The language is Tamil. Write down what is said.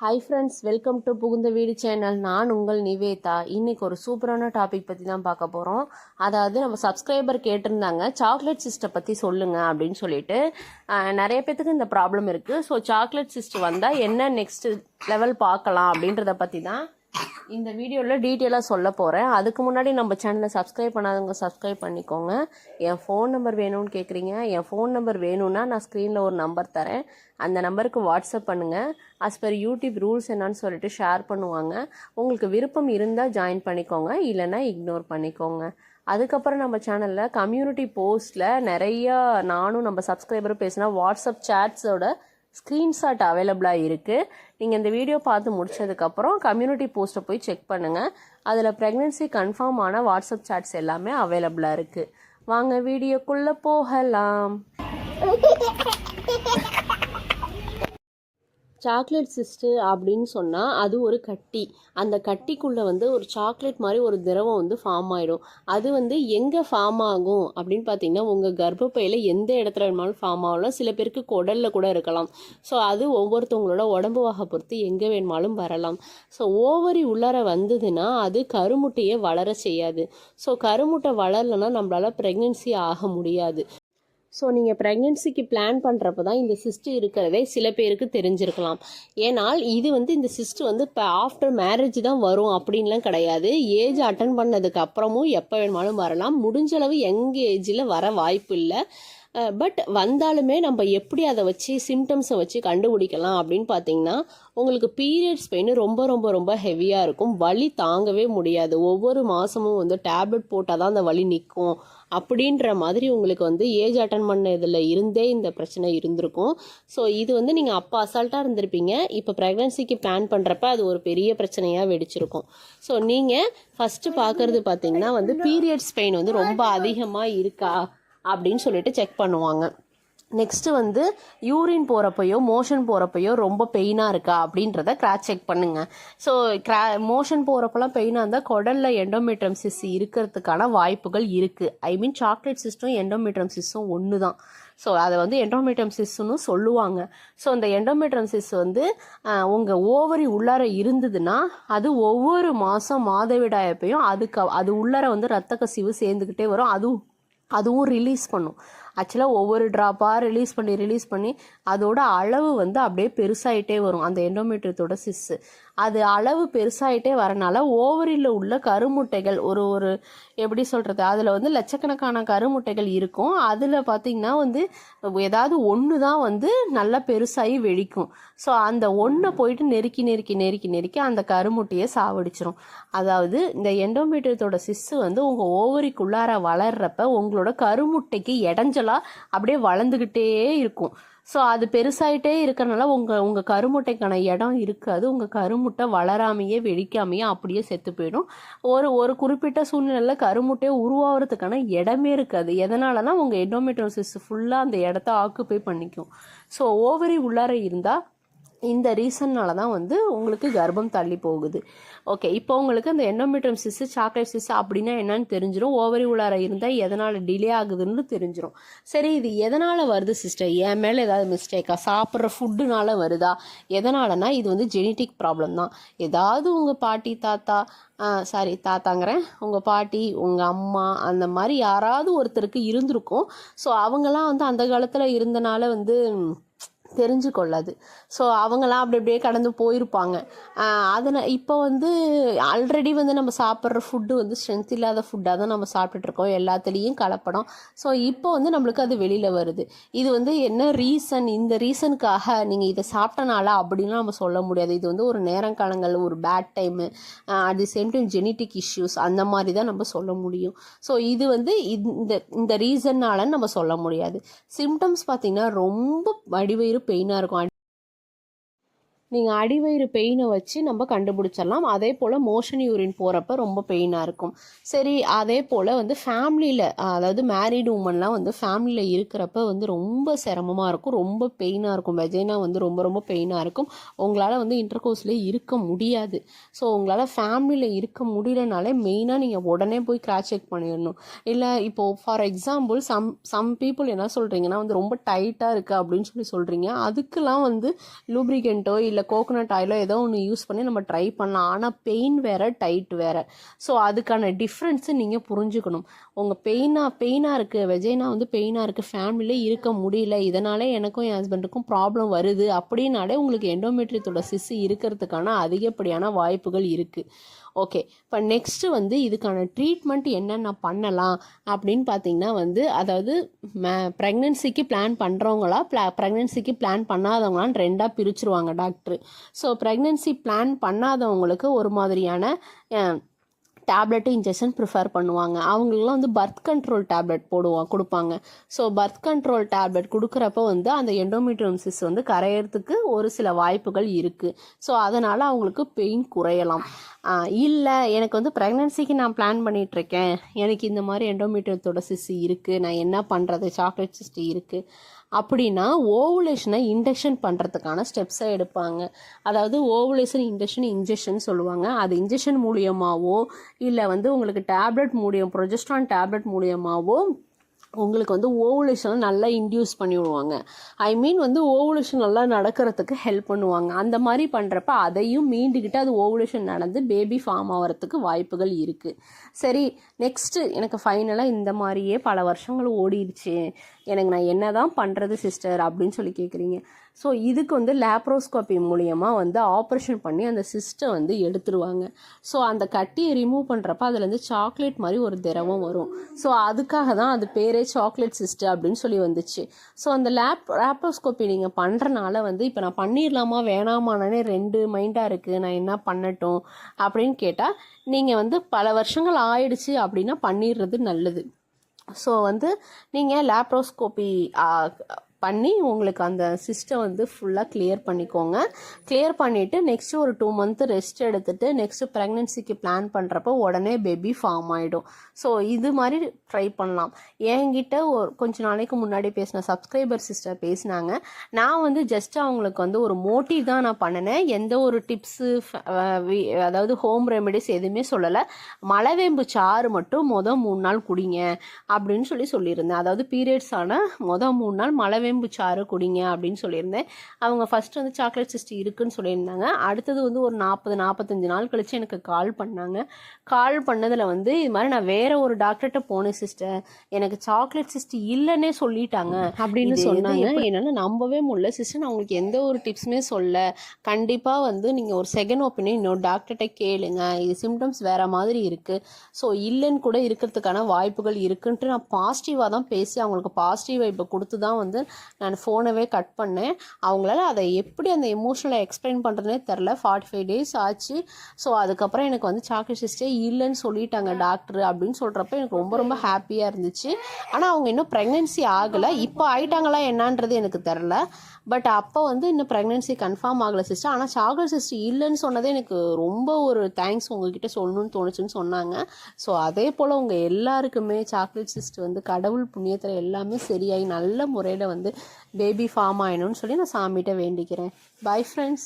ஹாய் ஃப்ரெண்ட்ஸ் வெல்கம் டு புகுந்த வீடு சேனல் நான் உங்கள் நிவேதா. இன்னைக்கு ஒரு சூப்பரான டாபிக் பற்றி தான் பார்க்க போகிறோம் அதாவது நம்ம சப்ஸ்கிரைபர் கேட்டிருந்தாங்க சாக்லேட் சிஸ்டை பற்றி சொல்லுங்கள் அப்படின்னு சொல்லிட்டு. நிறைய பேத்துக்கு இந்த ப்ராப்ளம் இருக்குது ஸோ சாக்லேட் சிஸ்ட் வந்தால் என்ன நெக்ஸ்ட் லெவல் பார்க்கலாம் அப்படின்றத பற்றி தான் இந்த வீடியோவில் டீட்டெயிலாக சொல்ல போகிறேன் அதுக்கு முன்னாடி நம்ம சேனலை சப்ஸ்கிரைப் பண்ணாதவங்க சப்ஸ்கிரைப் பண்ணிக்கோங்க. என் ஃபோன் நம்பர் வேணும்னு கேட்குறீங்க என் ஃபோன் நம்பர் வேணும்னா நான் ஸ்க்ரீனில் ஒரு நம்பர் தரேன். அந்த நம்பருக்கு வாட்ஸ்அப் பண்ணுங்கள் அஸ் பர் யூடியூப் ரூல்ஸ் என்னன்னு சொல்லிட்டு ஷேர் பண்ணுவாங்க. உங்களுக்கு விருப்பம் இருந்தால் ஜாயின் பண்ணிக்கோங்க இல்லைன்னா இக்னோர் பண்ணிக்கோங்க. அதுக்கப்புறம் நம்ம சேனலில் கம்யூனிட்டி போஸ்ட்டில் நிறைய நானும் நம்ம சப்ஸ்கிரைபரும் பேசினா வாட்ஸ்அப் சேட்ஸோட ஸ்க்ரீன்ஷாட் அவைலபிளாக இருக்குது நீங்கள் இந்த வீடியோ பார்த்து முடிச்சதுக்கப்புறம் கம்யூனிட்டி போஸ்ட்டை போய் செக் பண்ணுங்கள் அதில் ப்ரெக்னென்சி கன்ஃபார்ம் ஆன வாட்ஸ்அப் சாட்ஸ் எல்லாமே அவைலபிளாக இருக்குது வாங்க வீடியோக்குள்ளே போகலாம். சாக்லேட் சிஸ்ட்டு அப்படின்னு சொன்னால் அது ஒரு கட்டி. அந்த கட்டிக்குள்ளே வந்து ஒரு சாக்லேட் மாதிரி ஒரு திரவம் வந்து ஃபார்ம் ஆகிடும் அது வந்து எங்கே ஃபார்ம் ஆகும் அப்படின்னு பார்த்தீங்கன்னா உங்கள் கர்ப்பப்பையில் எந்த இடத்துல வேணுமாலும் ஃபார்ம் ஆகலாம். சில பேருக்கு குடலில் கூட இருக்கலாம். ஸோ அது ஒவ்வொருத்தவங்களோட உடம்பு வகை பொறுத்து எங்கே வேணுமாலும் வரலாம். ஸோ ஓவரி உள்ளார வந்ததுன்னா அது கருமுட்டையை வளர செய்யாது. ஸோ கருமுட்டை வளரலைன்னா நம்மளால் ப்ரெக்னென்சி ஆக முடியாது. ஸோ நீங்கள் ப்ரெக்னென்சிக்கு பிளான் பண்ணுறப்ப தான் இந்த சிஸ்ட்டு இருக்கிறதே சில பேருக்கு தெரிஞ்சிருக்கலாம். ஏனால் இது வந்து இந்த சிஸ்ட் வந்து இப்போ ஆஃப்டர் மேரேஜ் தான் வரும் அப்படின்லாம் கிடையாது. ஏஜ் அட்டன் பண்ணதுக்கு அப்புறமும் எப்போ வேணுமாலும் வரலாம். முடிஞ்சளவு எங்கள் யங் ஏஜில் வர வாய்ப்பு இல்லை. பட் வந்தாலுமே நம்ம எப்படி அதை வச்சு சிம்டம்ஸை வச்சு கண்டுபிடிக்கலாம் அப்படின்னு பார்த்தீங்கன்னா உங்களுக்கு பீரியட்ஸ் பெயின் ரொம்ப ரொம்ப ரொம்ப ஹெவியாக இருக்கும். வலி தாங்கவே முடியாது. ஒவ்வொரு மாதமும் வந்து டேப்லெட் போட்டால் தான் அந்த வலி நிற்கும். அப்படின்ற மாதிரி உங்களுக்கு வந்து ஏஜ் அட்டன் பண்ண இதில் இருந்தே இந்த பிரச்சனை இருந்திருக்கும். ஸோ இது வந்து நீங்கள் அப்போ அசால்ட்டாக இருந்திருப்பீங்க. இப்போ ப்ரெக்னன்சிக்கு பிளான் பண்ணுறப்ப அது ஒரு பெரிய பிரச்சனையாக வெடிச்சிருக்கும். ஸோ நீங்கள் ஃபஸ்ட்டு பார்க்குறது பார்த்தீங்கன்னா வந்து பீரியட்ஸ் பெயின் வந்து ரொம்ப அதிகமாக இருக்கா? அப்படின்னு சொல்லிட்டு செக் பண்ணுவாங்க. நெக்ஸ்ட்டு வந்து யூரின் போகிறப்பையோ மோஷன் போகிறப்பையோ ரொம்ப பெயினாக இருக்கா அப்படின்றத கிராச் செக் பண்ணுங்கள் ஸோ கிரா மோஷன் போகிறப்பெல்லாம் பெயினாக இருந்தால் குடலில் எண்டோமீட்ரம் சிஸ் இருக்கிறதுக்கான வாய்ப்புகள் இருக்குது ஐ மீன் சாக்லேட் சிஸ்டும் எண்டோமீட்ரம் சிஸ்டும் ஒன்று தான் ஸோ அதை வந்து எண்டோமீட்ரம் சிஸ்ஸுன்னு சொல்லுவாங்க. ஸோ அந்த எண்டோமீட்ரம் சிஸ் வந்து உங்கள் ஓவரி உள்ளார இருந்ததுன்னா அது ஒவ்வொரு மாதம் மாதவிடாயப்பையும் அதுக்கு அது உள்ளார வந்து ரத்த கசிவு சேர்ந்துக்கிட்டே வரும். அதுவும் அதுவும் ரிலீஸ் பண்ணும். ஆக்சுவலாக ஒவ்வொரு ட்ராப்பாக ரிலீஸ் பண்ணி ரிலீஸ் பண்ணி அதோட அளவு வந்து அப்படியே பெருசாயிட்டே வரும். அந்த எண்டோமீட்டரத்தோட சிஸ்ஸு அது அளவு பெருசாயிட்டே வரனால ஓவரியில் உள்ள கருமுட்டைகள் ஒரு ஒரு எப்படி சொல்கிறது அதில் வந்து லட்சக்கணக்கான கருமுட்டைகள் இருக்கும். அதில் பார்த்திங்கன்னா வந்து ஏதாவது ஒன்று தான் வந்து நல்லா பெருசாகி வெடிக்கும். ஸோ அந்த ஒன்றை போயிட்டு நெருக்கி நெருக்கி நெருக்கி நெருக்கி அந்த கருமுட்டையை சாவடிச்சிரும். அதாவது இந்த எண்டோமீட்டரத்தோட சிஸ்ஸு வந்து உங்கள் ஓவரிக்குள்ளார வளர்றப்ப உங்களோட கருமுட்டைக்கு இடைஞ்சலாக அப்படியே வளர்ந்துக்கிட்டே இருக்கும். ஸோ அது பெருசாயிட்டே இருக்கிறனால உங்கள் உங்கள் கருமுட்டைக்கான இடம் இருக்காது. உங்கள் கருமுட்டை வளராமையே வெடிக்காமையே அப்படியே செத்து போயிடும். ஒரு ஒரு குறிப்பிட்ட சூழ்நிலையில் கருமுட்டையை உருவாகிறதுக்கான இடமே இருக்காது. எதனாலனா உங்கள் எண்டோமெட்ரோசிஸ் ஃபுல்லாக அந்த இடத்த ஆக்குப்பை பண்ணிக்கும். ஸோ ஓவரி உள்ளார இருந்தால் இந்த ரீசன்னால தான் வந்து உங்களுக்கு கர்ப்பம் தள்ளி போகுது. ஓகே இப்போ உங்களுக்கு அந்த எண்டோமெட்ரம் சிஸ்ஸு சாக்லேட் சிஸ் அப்படின்னா என்னன்னு தெரிஞ்சிடும் ஓவரி உள்ளார இருந்தால் எதனால் டிலே ஆகுதுன்னு தெரிஞ்சிடும் சரி இது எதனால் வருது சிஸ்டர் என் மேலே ஏதாவது மிஸ்டேக்கா சாப்பிட்ற ஃபுட்டுனால வருதா? எதனாலனா இது வந்து ஜெனட்டிக் ப்ராப்ளம் தான். ஏதாவது உங்கள் பாட்டி தாத்தா சாரி தாத்தாங்கிறேன். உங்கள் பாட்டி உங்கள் அம்மா அந்த மாதிரி யாராவது ஒருத்தருக்கு இருந்திருக்கும். ஸோ அவங்கெல்லாம் வந்து அந்த காலத்தில் இருந்தனால வந்து தெரிஞ்சு கொள்ளாது ஸோ அவங்களாம் அப்படி அப்படியே கடந்து போயிருப்பாங்க. அதில் இப்போ வந்து ஆல்ரெடி வந்து நம்ம சாப்பிட்ற ஃபுட்டு வந்து ஸ்ட்ரென்த் இல்லாத ஃபுட்டாக தான் நம்ம சாப்பிட்டுட்ருக்கோம் எல்லாத்துலேயும் கலப்படம். ஸோ இப்போ வந்து நம்மளுக்கு அது வெளியில் வருது. இது வந்து என்ன ரீசன் இந்த ரீசனுக்காக நீங்கள் இதை சாப்பிட்டனால அப்படின்னு நம்ம சொல்ல முடியாது. இது வந்து ஒரு நேரங்காலங்கள் ஒரு bad time at the same time genetic issues அந்த மாதிரி தான் நம்ம சொல்ல முடியும். ஸோ இது வந்து இந்த இந்த ரீசன்னாலன்னு நம்ம சொல்ல முடியாது. சிம்டம்ஸ் பார்த்திங்கன்னா ரொம்ப வடிவயிறு பெயினாக இருக்கும். நீங்கள் அடிவயிறு பெயினை வச்சு நம்ம கண்டுபிடிச்சிடலாம். அதே போல் மோஷன் யூரின் போகிறப்ப ரொம்ப பெயினாக இருக்கும். சரி அதே போல் வந்து ஃபேமிலியில் அதாவது மேரீடு உமன்லாம் வந்து ஃபேமிலியில் இருக்கிறப்ப வந்து ரொம்ப சிரமமாக இருக்கும். ரொம்ப பெயினாக இருக்கும். வெஜைனா வந்து ரொம்ப ரொம்ப பெயினாக இருக்கும். உங்களால் வந்து இன்டர்கோர்ஸ்லேயே இருக்க முடியாது. ஸோ உங்களால் ஃபேமிலியில் இருக்க முடியலனாலே மெயினாக நீங்கள் உடனே போய் கிராச் செக் பண்ணிடணும். இல்லை இப்போது for example some some people என்ன சொல்கிறீங்கன்னா வந்து ரொம்ப டைட்டாக இருக்குது அப்படின்னு சொல்லி சொல்கிறீங்க அதுக்கெலாம் வந்து லூப்ரிகண்ட்டோ இல்லை இல்லை கோகோனட் ஆயிலோ ஏதோ ஒன்று யூஸ் பண்ணி நம்ம ட்ரை பண்ணலாம். ஆனால் பெயின் வேறு டைட் வேறு. ஸோ அதுக்கான டிஃப்ரென்ஸை நீங்கள் புரிஞ்சுக்கணும். உங்கள் பெயினாக பெயினாக இருக்குது வெஜைனா வந்து பெயினாக இருக்குது ஃபேமிலியே இருக்க முடியல. இதனாலே எனக்கும் என் ஹஸ்பண்டுக்கும் ப்ராப்ளம் வருது. அப்படின்னாலே உங்களுக்கு எண்டோமெட்ரியத்தோட சிசு இருக்கிறதுக்கான அதிகப்படியான வாய்ப்புகள் இருக்குது ஓகே இப்போ நெக்ஸ்ட்டு வந்து இதுக்கான ட்ரீட்மெண்ட் என்னென்ன பண்ணலாம் அப்படின்னு பார்த்தீங்கன்னா வந்து அதாவது ப்ரெக்னென்சிக்கு பிளான் பண்ணுறவங்களா ப்ளா ப்ரெக்னென்சிக்கு பிளான் பண்ணாதவங்களான்னு ரெண்டாக பிரிச்சுருவாங்க டாக்டர் ஸோ ப்ரெக்னென்சி பிளான் பண்ணாதவங்களுக்கு ஒரு மாதிரியான டேப்லெட்டு இன்ஜெக்ஷன் ப்ரிஃபர் பண்ணுவாங்க. அவங்களுக்குலாம் வந்து பர்த் கண்ட்ரோல் டேப்லெட் போடுவோம் கொடுப்பாங்க. ஸோ பர்த் கண்ட்ரோல் டேப்லெட் கொடுக்குறப்ப வந்து அந்த எண்டோமெட்ரியோசிஸ் வந்து கரையிறதுக்கு ஒரு சில வாய்ப்புகள் இருக்குது ஸோ அதனால் அவங்களுக்கு பெயின் குறையலாம். இல்லை எனக்கு வந்து ப்ரெக்னென்சிக்கு நான் பிளான் பண்ணிகிட்ருக்கேன் எனக்கு இந்த மாதிரி எண்டோமெட்ரியத்தோட சிஸ் இருக்குது நான் என்ன பண்ணுறது சாக்லேட் சிஸ்ட் இருக்குது அப்படின்னா ஓவுலேஷனை இன்டெக்ஷன் பண்ணுறதுக்கான ஸ்டெப்ஸை எடுப்பாங்க. அதாவது ஓவுலேஷன் இன்டெக்ஷன் இன்ஜெக்ஷன் சொல்லுவாங்க. அது இன்ஜெக்ஷன் மூலியமாகவோ இல்லை வந்து உங்களுக்கு டேப்லெட் மூலியம் ப்ரொஜெஸ்ட்ரான் டேப்லெட் மூலியமாகவோ உங்களுக்கு வந்து ஓவுலேஷனை நல்லா இன்டியூஸ் பண்ணி விடுவாங்க. ஐ மீன் வந்து ஓவுலேஷன் நல்லா நடக்கிறதுக்கு ஹெல்ப் பண்ணுவாங்க. அந்த மாதிரி பண்ணுறப்ப அதையும் மீண்டுக்கிட்டு அது ஓவுலேஷன் நடந்து பேபி ஃபார்ம் ஆகிறதுக்கு வாய்ப்புகள் இருக்குது சரி நெக்ஸ்ட்டு எனக்கு ஃபைனலாக இந்த மாதிரியே பல வருஷங்கள் ஓடிடுச்சு. எனக்கு நான் என்ன தான் பண்ணுறது சிஸ்டர் அப்படின்னு சொல்லி கேட்குறீங்க ஸோ இதுக்கு வந்து லேப்ரோஸ்கோப்பி மூலியமாக வந்து ஆப்ரேஷன் பண்ணி அந்த சிஸ்டம் வந்து எடுத்துருவாங்க. ஸோ அந்த கட்டியை ரிமூவ் பண்ணுறப்ப அதுலேருந்து சாக்லேட் மாதிரி ஒரு திரவம் வரும். ஸோ அதுக்காக தான் அது பேரே சாக்லேட் சிஸ்ட் அப்படின்னு சொல்லி வந்துச்சு. ஸோ அந்த லேப் லேப்ரோஸ்கோப்பி நீங்கள் பண்ணுறனால வந்து இப்போ நான் பண்ணிடலாமா வேணாமானே ரெண்டு மைண்டாக இருக்குது நான் என்ன பண்ணட்டும் அப்படின்னு கேட்டால் நீங்கள் வந்து பல வருஷங்கள் ஆயிடுச்சு அப்படின்னா பண்ணிடுறது நல்லது. ஸோ வந்து நீங்கள் லேப்ரோஸ்கோப்பி பண்ணி உங்களுக்கு அந்த சிஸ்டம் வந்து ஃபுல்லாக கிளியர் பண்ணிக்கோங்க. கிளியர் பண்ணிவிட்டு நெக்ஸ்ட்டு ஒரு டூ மந்த்து ரெஸ்ட் எடுத்துகிட்டு நெக்ஸ்ட்டு ப்ரெக்னென்சிக்கு பிளான் பண்ணுறப்போ உடனே பேபி ஃபார்ம் ஆகிடும் ஸோ இது மாதிரி ட்ரை பண்ணலாம். என்கிட்ட ஒரு கொஞ்ச நாளைக்கு முன்னாடி பேசின சப்ஸ்கிரைபர் சிஸ்டர் பேசினாங்க. நான் வந்து ஜஸ்ட் அவங்களுக்கு வந்து ஒரு மோட்டிவ் தான் நான் பண்ணினேன். எந்த ஒரு டிப்ஸு அதாவது ஹோம் ரெமெடிஸ் எதுவுமே சொல்லலை. மலைவேம்பு சாறு மட்டும் மொதல் மூணு நாள் குடிங்க அப்படின்னு சொல்லி சொல்லியிருந்தேன். அதாவது பீரியட்ஸ் ஆன மொதல் மூணு நாள் மலைவேம்பு வேம்பு சாறு குடிங்க அப்படின்னு சொல்லியிருந்தேன். அவங்க ஃபஸ்ட் வந்து சாக்லேட் சிஸ்டி இருக்குன்னு சொல்லியிருந்தாங்க. அடுத்தது வந்து ஒரு நாற்பது நாற்பத்தஞ்சு நாள் கழிச்சு எனக்கு கால் பண்ணாங்க. கால் பண்ணதில் வந்து இது மாதிரி நான் வேற ஒரு டாக்டர்கிட்ட போனேன் சிஸ்டர் எனக்கு சாக்லேட் சிஸ்டி இல்லைன்னே சொல்லிட்டாங்க. அப்படின்னு சொன்னாங்க. என்னால் நம்பவே முடியல. சிஸ்டர் நான் உங்களுக்கு எந்த ஒரு டிப்ஸுமே சொல்ல கண்டிப்பாக வந்து நீங்கள் ஒரு செகண்ட் ஒப்பீனியன் இன்னொரு டாக்டர்கிட்ட கேளுங்க. இது சிம்டம்ஸ் வேற மாதிரி இருக்குது ஸோ இல்லைன்னு கூட இருக்கிறதுக்கான வாய்ப்புகள் இருக்குன்ட்டு நான் பாசிட்டிவாக தான் பேசி அவங்களுக்கு பாசிட்டிவ் வைப்பை கொடுத்து தான் வந்து நான் ஃபோனவே கட் பண்ணேன். அவங்களால அதை எப்படி அந்த எமோஷனலை எக்ஸ்பிளைன் பண்ணுறதுனே தெரில ஃபார்ட்டி ஃபைவ் டேஸ் ஆச்சு. ஸோ அதுக்கப்புறம் எனக்கு வந்து சாக்லேட் சிஸ்டே இல்லைன்னு சொல்லிட்டாங்க டாக்டர் அப்படின்னு சொல்கிறப்ப எனக்கு ரொம்ப ரொம்ப ஹாப்பியாக இருந்துச்சு. ஆனால் அவங்க இன்னும் ப்ரெக்னென்சி ஆகலை. இப்போ ஆயிட்டாங்களா என்னான்றது எனக்கு தெரில பட் அப்போ வந்து இன்னும் ப்ரெக்னென்சி கன்ஃபார்ம் ஆகலை சிஸ்டர் ஆனால் சாக்லேட் சிஸ்டர் இல்லைன்னு சொன்னதே எனக்கு ரொம்ப ஒரு தேங்க்ஸ் உங்ககிட்ட சொல்லணும்னு தோணுச்சுன்னு சொன்னாங்க. ஸோ அதே போல் உங்கள் எல்லாருக்குமே சாக்லேட் சிஸ்டர் வந்து கடவுள் புண்ணியத்தில் எல்லாமே சரியாகி நல்ல முறையில் வந்து பேபி ஃபார்ம் ஆயிடணும்னு சொல்லி நான் சாமிகிட்ட வேண்டிக்கிறேன். Bye friends